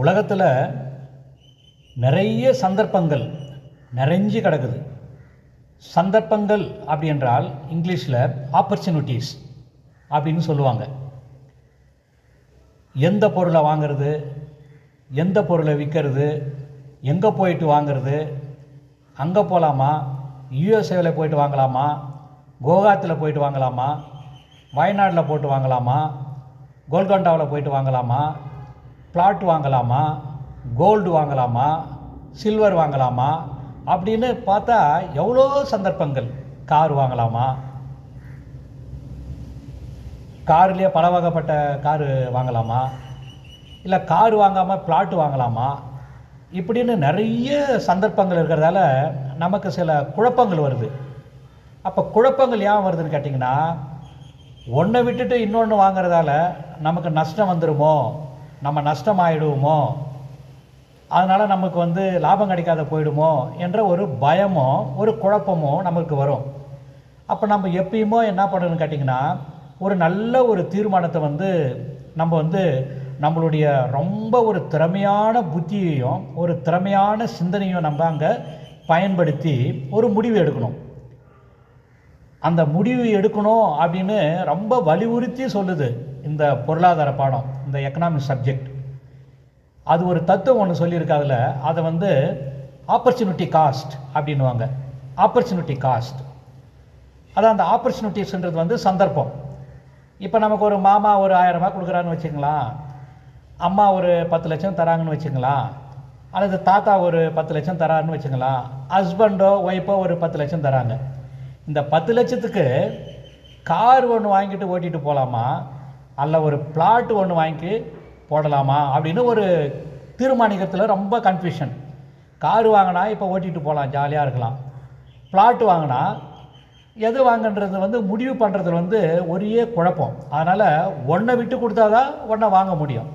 உலகத்தில் நிறைய சந்தர்ப்பங்கள் நிறைஞ்சு கிடக்குது. சந்தர்ப்பங்கள் அப்படி என்றால் இங்கிலீஷில் ஆப்பர்ச்சுனிட்டிஸ் அப்படின்னு சொல்லுவாங்க. எந்த பொருளை வாங்குறது எந்த பொருளை விற்கிறது எங்கே போயிட்டு வாங்குறது அங்கே போகலாமா யூஎஸ்ஏவில் போயிட்டு வாங்கலாமா கோகாத்தில் போயிட்டு வாங்கலாமா வயநாட்டில் போட்டு வாங்கலாமா கோல்கொண்டாவில் போயிட்டு வாங்கலாமா பிளாட் வாங்கலாமா? கோல்டு வாங்கலாமா? சில்வர் வாங்கலாமா? அப்படின்னு பார்த்தா எவ்வளோ சந்தர்ப்பங்கள்? கார் வாங்கலாமா? கார்லேயே பல வகைப்பட்ட காரு வாங்கலாமா? இல்லை கார் வாங்காமல் பிளாட் வாங்கலாமா? இப்படின்னு நிறைய சந்தர்ப்பங்கள் இருக்கிறதால நமக்கு சில குழப்பங்கள் வருது. அப்போ குழப்பங்கள் ஏன் வருதுன்னு கேட்டிங்கன்னா ஒன்றை விட்டுட்டு இன்னொன்று வாங்குறதால நமக்கு நஷ்டம் வந்துடுமோ நம்ம நஷ்டமாயிடுவோமோ? அதனால் நமக்கு வந்து லாபம் கிடைக்காத போயிடுமோ? என்ற ஒரு பயமோ ஒரு குழப்பமோ நமக்கு வரும். அப்போ நம்ம எப்பயுமோ என்ன பண்ணணும்னு கேட்டிங்கன்னா ஒரு நல்ல ஒரு தீர்மானத்தை வந்து நம்ம வந்து நம்மளுடைய ரொம்ப ஒரு திறமையான புத்தியையும் ஒரு திறமையான சிந்தனையும் நம்ம அங்கே பயன்படுத்தி ஒரு முடிவு எடுக்கணும். அந்த முடிவு எடுக்கணும் அப்படின்னு ரொம்ப வலியுறுத்தி சொல்லுது. இந்த பொருளாதார பாடம் இந்த எக்கனாமிக் சப்ஜெக்ட் அது ஒரு தத்துவம் ஒன்று சொல்லியிருக்கு அதில். அதை வந்து ஆப்பர்ச்சுனிட்டி காஸ்ட் அப்படின்வாங்க ஆப்பர்ச்சுனிட்டி காஸ்ட் அதான் அந்த ஆப்பர்ச்சுனிட்டிஸ்ன்றது வந்து சந்தர்ப்பம். இப்போ நமக்கு ஒரு மாமா ஒரு ஆயிரம் கொடுக்குறான்னு வச்சுங்களா அம்மா ஒரு பத்து லட்சம் தராங்கன்னு வச்சுங்களேன் அல்லது தாத்தா ஒரு பத்து லட்சம் தராருன்னு வச்சுங்களேன் ஹஸ்பண்டோ ஒய்ஃபோ ஒரு பத்து லட்சம் தராங்க. இந்த பத்து லட்சத்துக்கு கார் ஒன்று வாங்கிட்டு ஓட்டிகிட்டு போகலாமா அல்ல ஒரு பிளாட் ஒன்று வாங்கி போடலாமா அப்படின்னு ஒரு தீர்மானிக்கிறதுல ரொம்ப கன்ஃபியூஷன் கார் வாங்கினா இப்போ ஓட்டிகிட்டு போகலாம் ஜாலியாக இருக்கலாம். பிளாட் வாங்கினா எது வாங்கன்றது வந்து முடிவு பண்ணுறதுல வந்து ஒரே குழப்பம். அதனால் ஒன்றை விட்டு கொடுத்தா தான் ஒன்றை வாங்க முடியும்.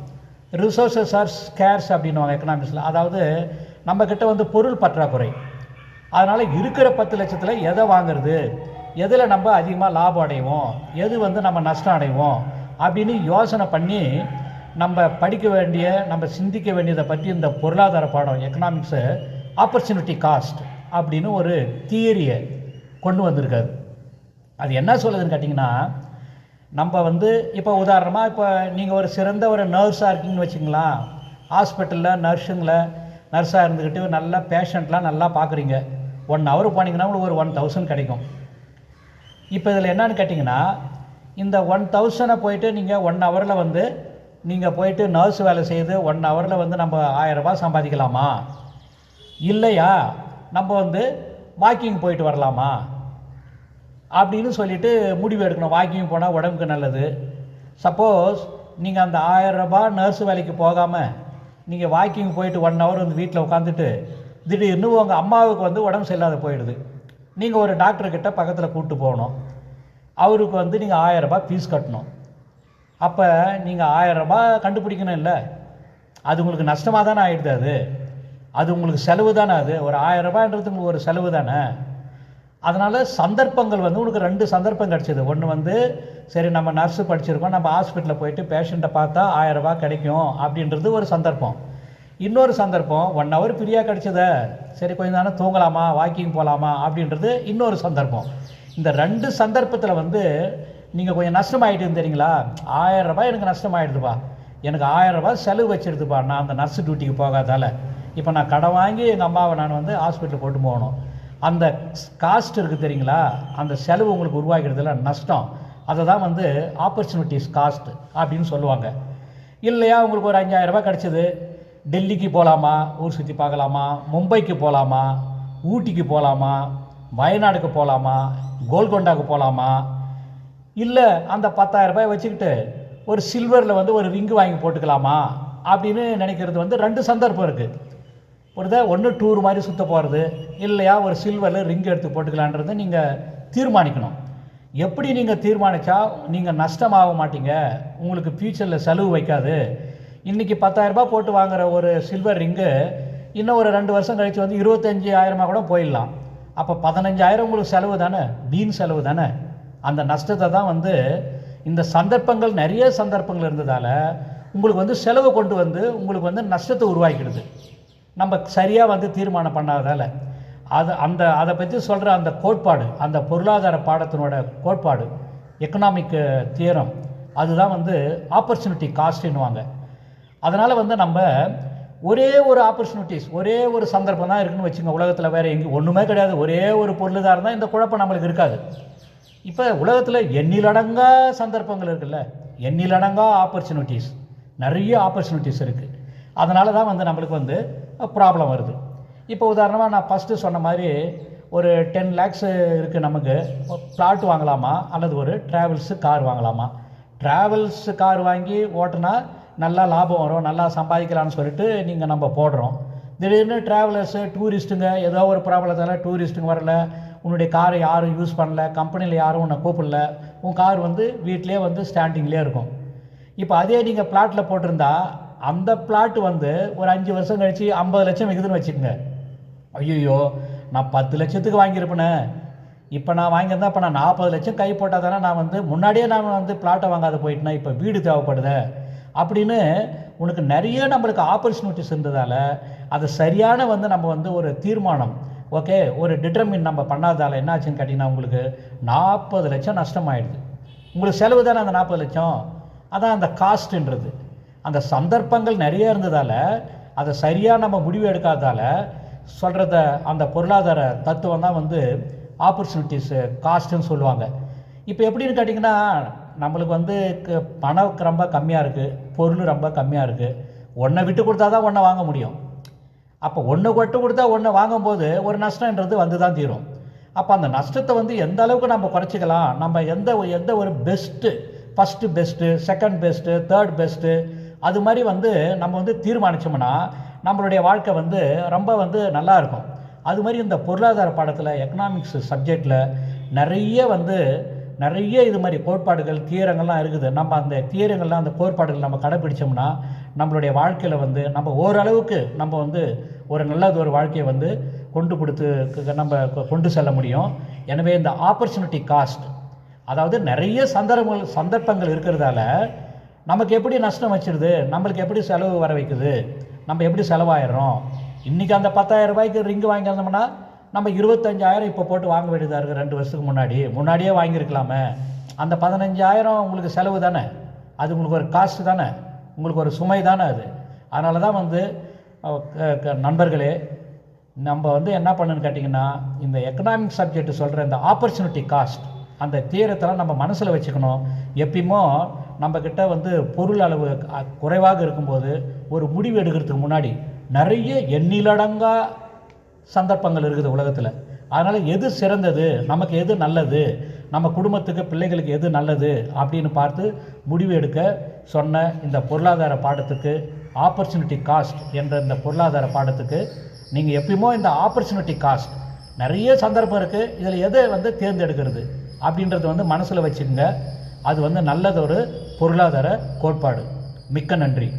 ரிசோர்ஸஸ் ஆர் ஸ்கேர்ஸ் அப்படின்னுவாங்க எக்கனாமிக்ஸில் அதாவது நம்மக்கிட்ட வந்து பொருள் பற்றாக்குறை. அதனால் இருக்கிற பத்து லட்சத்தில் எதை வாங்குறது? எதில் நம்ம அதிகமாக லாபம் அடைவோம்? எது வந்து நம்ம நஷ்டம் அடைவோம்? அப்படின்னு யோசனை பண்ணி நம்ம படிக்க வேண்டிய நம்ம சிந்திக்க வேண்டியதை பற்றி இந்த பொருளாதார பாடம் எக்கனாமிக்ஸு ஆப்பர்ச்சுனிட்டி காஸ்ட் அப்படின்னு ஒரு தியரியை கொண்டு வந்திருக்காரு. அது என்ன சொல்லுதுன்னு கேட்டிங்கன்னா நம்ம வந்து இப்போ உதாரணமாக இப்போ நீங்கள் ஒரு சிறந்த ஒரு நர்ஸாக இருக்கீங்கன்னு வச்சுங்களேன் ஹாஸ்பிட்டலில் நர்ஸுங்களை நர்ஸாக இருந்துக்கிட்டு நல்லா பேஷண்ட்லாம் நல்லா பார்க்குறீங்க ஒன் ஹவர் போனீங்கன்னா உங்களுக்கு ஒரு ஒன் தௌசண்ட் கிடைக்கும். இப்போ இதில் என்னன்னு கேட்டிங்கன்னா இந்த ஒன் தௌசண்டை போயிட்டு நீங்கள் ஒன் ஹவரில் வந்து நீங்கள் போயிட்டு நர்ஸ் வேலை செய்து ஒன் ஹவரில் வந்து நம்ம ஆயிரம் சம்பாதிக்கலாமா? இல்லையா? நம்ம வந்து வாக்கிங் போயிட்டு வரலாமா? அப்படின்னு சொல்லிட்டு முடிவு எடுக்கணும். வாக்கிங் போனால் உடம்புக்கு நல்லது. சப்போஸ் நீங்கள் அந்த ஆயிரம் நர்ஸ் வேலைக்கு போகாமல் நீங்கள் வாக்கிங் போயிட்டு ஒன் ஹவர் வந்து வீட்டில் உட்காந்துட்டு திடீர்னு உங்கள் அம்மாவுக்கு வந்து உடம்பு சரியில்லாத போயிடுது. நீங்கள் ஒரு டாக்டர்கிட்ட பக்கத்தில் கூப்பிட்டு போகணும். அவருக்கு வந்து நீங்கள் ஆயிரம் ரூபாய் ஃபீஸ் கட்டணும். அப்போ நீங்கள் ஆயிரம் ரூபாய் கண்டுபிடிக்கணும் இல்லை? அது உங்களுக்கு நஷ்டமாக தானே ஆகிடுது அது? அது உங்களுக்கு செலவு தானே அது? ஒரு ஆயிரம் ரூபாய்ன்றது உங்களுக்கு ஒரு செலவு தானே? அதனால் சந்தர்ப்பங்கள் வந்து உனக்கு ரெண்டு சந்தர்ப்பம் கிடச்சிது. ஒன்று வந்து சரி நம்ம நர்ஸு படிச்சிருக்கோம் நம்ம ஹாஸ்பிட்டலில் போயிட்டு பேஷண்ட்டை பார்த்தா ஆயிரம் ரூபாய் கிடைக்கும் அப்படின்றது ஒரு சந்தர்ப்பம். இன்னொரு சந்தர்ப்பம் ஒன் ஹவர் ஃப்ரீயாக கிடச்சத. சரி கொஞ்ச நேரம் தூங்கலாமா? வாக்கிங் போகலாமா அப்படின்றது இன்னொரு சந்தர்ப்பம். இந்த ரெண்டு சந்தர்ப்பத்தில் வந்து நீங்கள் கொஞ்சம் நஷ்டமாயிட்டு இருந்தீங்களா ஆயிரம் ரூபாய் எனக்கு நஷ்டமாயிடுதுப்பா. எனக்கு ஆயிரம் ரூபாய் செலவு வச்சிருதுப்பா. நான் அந்த நர்ஸு டியூட்டிக்கு போகாதால. இப்போ நான் கடை வாங்கி எங்கள் அம்மாவை நான் வந்து ஹாஸ்பிட்டல் போட்டு போகணும். அந்த காஸ்ட் இருக்குது தெரியுங்களா? அந்த செலவு உங்களுக்கு உருவாக்கிறதுல நஷ்டம். அதை தான் வந்து ஆப்பர்ச்சுனிட்டிஸ் காஸ்ட் அப்படின்னு சொல்லுவாங்க. இல்லையா உங்களுக்கு ஒரு அஞ்சாயிரம் ரூபாய் கிடச்சிது. டெல்லிக்கு போகலாமா ஊர் சுற்றி பார்க்கலாமா? மும்பைக்கு போகலாமா ஊட்டிக்கு போகலாமா வயநாடுக்கு போகலாமா கோல்கொண்டாவுக்கு போகலாமா இல்லை அந்த பத்தாயிரம் ரூபாய் வச்சுக்கிட்டு ஒரு சில்வரில் வந்து ஒரு ரிங்கு வாங்கி போட்டுக்கலாமா? அப்படின்னு நினைக்கிறது வந்து ரெண்டு சந்தர்ப்பம் இருக்குது ஒரு தான் ஒன்று டூர் மாதிரி சுற்ற போகிறது இல்லையா ஒரு சில்வரில் ரிங் எடுத்து போட்டுக்கலான்றது நீங்கள் தீர்மானிக்கணும். எப்படி நீங்கள் தீர்மானித்தா நீங்கள் நஷ்டமாக மாட்டீங்க? உங்களுக்கு ஃப்யூச்சரில் செலவு வைக்காது. இன்றைக்கி பத்தாயிரரூபா போட்டு வாங்குற ஒரு சில்வர் ரிங்கு இன்னும் ஒரு ரெண்டு வருஷம் கழித்து வந்து இருபத்தஞ்சி ஆயிரமாக கூட போயிடலாம். அப்போ பதினஞ்சாயிரம் உங்களுக்கு செலவு தானே? வீண் செலவு தானே? அந்த நஷ்டத்தை தான் வந்து இந்த சந்தர்ப்பங்கள் நிறைய சந்தர்ப்பங்கள் இருந்ததால் உங்களுக்கு வந்து செலவு கொண்டு வந்து உங்களுக்கு வந்து நஷ்டத்தை உருவாக்கிடுது. நம்ம சரியாக வந்து தீர்மானம் பண்ணாததால். அது அந்த அதை பற்றி சொல்கிற அந்த கோட்பாடு அந்த பொருளாதார பாடத்தினோட கோட்பாடு எக்கனாமிக் தியரம் அதுதான் வந்து ஆப்பர்ச்சுனிட்டி காஸ்ட்னுவாங்க அதனால் வந்து நம்ம ஒரே ஒரு ஆப்பர்ச்சுனிட்டிஸ் ஒரே ஒரு சந்தர்ப்பம் தான் இருக்குன்னு வச்சுங்க உலகத்தில் வேறு எங்கேயும் ஒன்றுமே கிடையாது. ஒரே ஒரு பொருள் தான் இருந்தால் இந்த குழப்பம் நம்மளுக்கு இருக்காது. இப்போ உலகத்தில் எண்ணிலடங்கா சந்தர்ப்பங்கள் இருக்குல்ல எண்ணிலடங்கா ஆப்பர்ச்சுனிட்டிஸ் நிறைய ஆப்பர்ச்சுனிட்டிஸ் இருக்குது அதனால தான் வந்து நம்மளுக்கு வந்து ப்ராப்ளம் வருது. இப்போ உதாரணமாக நான் ஃபஸ்ட்டு சொன்ன மாதிரி ஒரு டென் லேக்ஸ் இருக்குது நமக்கு பிளாட் வாங்கலாமா? அல்லது ஒரு ட்ராவல்ஸு கார் வாங்கலாமா? ட்ராவல்ஸு கார் வாங்கி ஓட்டினா நல்லா லாபம் வரும் நல்லா சம்பாதிக்கலாம்னு சொல்லிட்டு நீங்கள் நம்ம போடுறோம். திடீர்னு ட்ராவலர்ஸு டூரிஸ்ட்டுங்க ஏதோ ஒரு ப்ராப்ளத்தால் டூரிஸ்ட்டுங்க வரல. உன்னுடைய காரை யாரும் யூஸ் பண்ணல. கம்பெனியில் யாரும் உன்னை கூப்பிடல. உன் கார் வந்து வீட்டிலே வந்து ஸ்டாண்டிங்லேயே இருக்கும். இப்போ அதே நீங்கள் பிளாட்டில் போட்டிருந்தா அந்த பிளாட் வந்து ஒரு அஞ்சு வருஷம் கழிச்சு ஐம்பது லட்சம் விற்குதுன்னு வச்சுக்கோங்க. ஐயோ நான் பத்து லட்சத்துக்கு வாங்கியிருப்பேனே. இப்போ நான் வாங்கியிருந்தா இப்போ நான் நாற்பது லட்சம் கை போட்டால் தானே நான் வந்து முன்னாடியே நான் வந்து பிளாட்டை வாங்காத போயிட்டேன்னா இப்போ வீடு தேவைப்படுதே. அப்படின்னு உனக்கு நிறைய நம்மளுக்கு ஆப்பர்ச்சுனிட்டிஸ் இருந்ததால் அது சரியான வந்து நம்ம வந்து ஒரு தீர்மானம் ஓகே ஒரு டிட்டர்மின் நம்ம பண்ணாததால் என்னாச்சுன்னு கேட்டிங்கன்னா உங்களுக்கு நாற்பது லட்சம் நஷ்டமாயிடுது. உங்களுக்கு செலவு தானே அந்த நாற்பது லட்சம்? அதான் அந்த காஸ்ட்டுன்றது அந்த சந்தர்ப்பங்கள் நிறைய இருந்ததால் அதை சரியாக நம்ம முடிவு எடுக்காததால் சொல்கிறத அந்த பொருளாதார தத்துவம் தான் வந்து ஆப்பர்ச்சுனிட்டிஸு காஸ்ட்டுன்னு சொல்லுவாங்க. இப்போ எப்படின்னு கேட்டிங்கன்னா நம்மளுக்கு வந்து க- பணம் ரொம்ப கம்மியாக இருக்குது பொருள் ரொம்ப கம்மியாக இருக்குது ஒன்றை விட்டு கொடுத்தா தான் ஒன்றை வாங்க முடியும். அப்போ ஒன்று கொட்டு கொடுத்தா ஒன்று வாங்கும்போது ஒரு நஷ்டன்றது வந்து தான் தீரும். அப்போ அந்த நஷ்டத்தை வந்து எந்த அளவுக்கு நம்ம குறைச்சிக்கலாம் நம்ம எந்த ஒரு- எந்த ஒரு best first best second best third best அது மாதிரி வந்து நம்ம வந்து தீர்மானித்தோம்னா நம்மளுடைய வாழ்க்கை வந்து ரொம்ப வந்து நல்லா இருக்கும். அது மாதிரி இந்த பொருளாதார பாடத்தில் எக்கனாமிக்ஸ் சப்ஜெக்டில் நிறைய வந்து நிறைய இது மாதிரி கோட்பாடுகள் தீரங்கள்லாம் இருக்குது. நம்ம அந்த தீரங்கள்லாம் அந்த கோட்பாடுகள் நம்ம கடைப்பிடிச்சோம்னா நம்மளுடைய வாழ்க்கையில் வந்து நம்ம ஓரளவுக்கு நம்ம வந்து ஒரு நல்லது ஒரு வாழ்க்கையை வந்து கொண்டு கொடுத்து நம்ம கொ- கொண்டு செல்ல முடியும். எனவே இந்த ஆப்பர்ச்சுனிட்டி காஸ்ட் அதாவது நிறைய சந்தர்ப்பங்கள் சந்தர்ப்பங்கள் இருக்கிறதால நமக்கு எப்படி நஷ்டம் வச்சிருது? நம்மளுக்கு எப்படி செலவு வர வைக்குது? நம்ம எப்படி செலவாயிடுறோம்? இன்றைக்கி அந்த பத்தாயிரம் ரூபாய்க்கு ரிங்கு வாங்கியிருந்தோம்னா நம்ம இருபத்தஞ்சாயிரம் இப்போ போட்டு வாங்க வேண்டியதாக இருக்குது ரெண்டு வருஷத்துக்கு முன்னாடி. முன்னாடியே வாங்கியிருக்கலாமே. அந்த பதினஞ்சாயிரம் உங்களுக்கு செலவு தானே? அது உங்களுக்கு ஒரு காஸ்ட் தானே? உங்களுக்கு ஒரு சுமை தானே அது? அதனால தான் வந்து க- க- நண்பர்களே நம்ம வந்து என்ன பண்ணுன்னு கேட்டிங்கன்னா இந்த எக்கனாமிக் சப்ஜெக்ட் சொல்கிற இந்த ஆப்பர்ச்சுனிட்டி காஸ்ட் அந்த தீரத்தெல்லாம் நம்ம மனசில் வச்சுக்கணும். எப்பயுமோ நம்மக்கிட்ட வந்து பொருள் அளவு குறைவாக இருக்கும்போது ஒரு முடிவு எடுக்கிறதுக்கு முன்னாடி நிறைய எண்ணிலடங்கா சந்தர்ப்பங்கள் இருக்குது உலகத்தில். அதனால் எது சிறந்தது? நமக்கு எது நல்லது? நம்ம குடும்பத்துக்கு பிள்ளைகளுக்கு எது நல்லது? அப்படின்னு பார்த்து முடிவு எடுக்க சொன்ன இந்த பொருளாதார பாடத்துக்கு ஆப்பர்ச்சுனிட்டி காஸ்ட் என்ற இந்த பொருளாதார பாடத்துக்கு நீங்கள் எப்பயுமோ இந்த ஆப்பர்ச்சுனிட்டி காஸ்ட் நிறைய சந்தர்ப்பம் இருக்குது இதில் எதை வந்து தேர்ந்தெடுக்கிறது? அப்படின்றத வந்து மனசில் வச்சுக்கோங்க. அது வந்து நல்லதொரு பொருளாதார கோட்பாடு. மிக்க நன்றி.